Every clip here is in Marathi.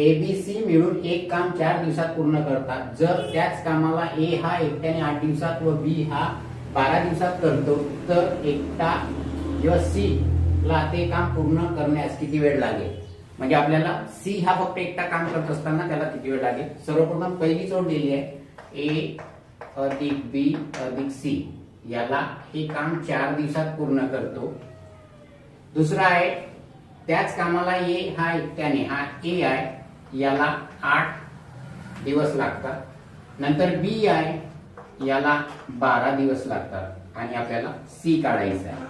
ए बी सी मिळून एक काम चार दिवसात पूर्ण करतात. जर त्याच कामाला ए हा एकट्याने आठ दिवसात व बी हा बारा दिवसात करतो तर एकटा किंवा सी ला ते काम पूर्ण करण्यास किती वेळ लागेल? म्हणजे आपल्याला सी हा फक्त एकटा काम करत असताना त्याला किती वेळ लागेल? सर्वप्रथम पहिली जोड दिली आहे. ए अधिक बी अधिक सी याला हे काम चार दिवसात पूर्ण करतो. दुसरा आहे त्याच कामाला ए हा एकट्याने हा ए आहे याला आठ दिवस लागतात. नंतर बी आय याला बारा दिवस लागतात आणि आपल्याला सी काढायचं आहे.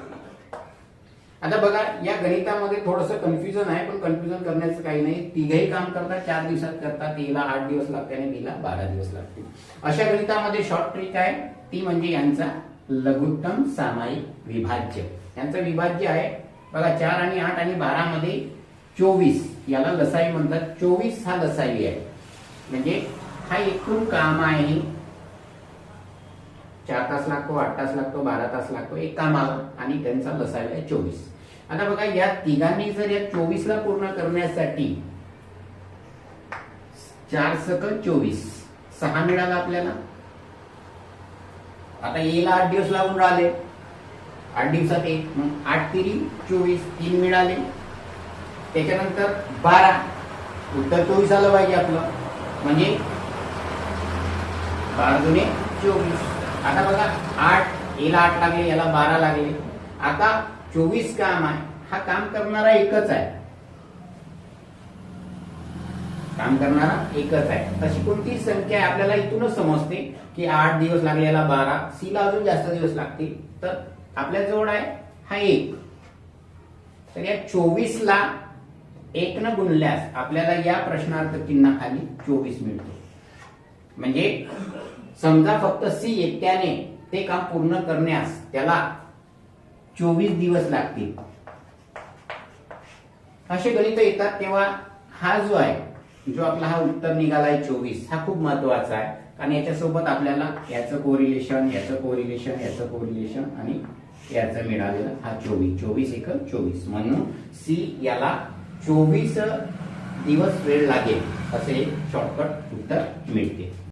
आता बघा या गणितामध्ये थोडंसं कन्फ्युजन आहे पण कन्फ्युजन करण्याचं काही नाही. तिघही काम करतात चार दिवसात करतात. एला आठ दिवस लागते आणि बीला बारा दिवस लागतील अशा गणितामध्ये शॉर्ट ट्रिक आहे. ती म्हणजे यांचा लघुत्तम सामायिक विभाज्य. यांचं विभाज्य आहे बघा चार आणि आठ आणि बारा मध्ये चोवीस. याला लसाई म्हणतात. चोवीस हा लसाई आहे. म्हणजे हा एकूण काम आहे. चार तास लागतो आठ तास लागतो बारा तास लागतो एक कामाला. आणि त्यांचा लसावी आहे चोवीस. आता बघा या तिघांनी जर या चोवीसला पूर्ण करण्यासाठी चार सकल चोवीस. सहा मिळाला आपल्याला. आता येला आठ दिवस लागून राहिले. आठ दिवसात एक आठ तिरी चोवीस तीन मिळाले. त्याच्यानंतर बारा. उत्तर चोवीस आलं पाहिजे आपलं. म्हणजे बारा जुने चोवीस. आता बघा आठ याला आठ लागले याला बारा लागले. आता चोवीस काम आहे. हा काम करणारा एकच आहे. काम करणारा एकच आहे. तशी कोणती संख्या आहे आपल्याला इथूनच समजते की आठ दिवस लागले याला बारा. सी ला अजून जास्त दिवस लागतील. तर आपल्या जवळ आहे हा एक. तर या चोवीस ला एक न गुणल्यास आपल्याला या प्रश्नार्थ चिन्हाखाली चोवीस मिळतो. म्हणजे समजा फक्त सी एकट्याने ते काम पूर्ण करण्यास त्याला चोवीस दिवस लागतील. असे गणित येतात तेव्हा हा जो आहे जो आपला हा उत्तर निघालाय चोवीस हा खूप महत्त्वाचा आहे. कारण याच्यासोबत आपल्याला याचं कोरिलेशन याचं कोरिलेशन याचं कोरिलेशन आणि याचं मिळालेलं हा चोवीस चोवीस एक चोवीस. म्हणून सी याला चोवीस दिवस वेळ लागेल असे शॉर्टकट उत्तर मिळते.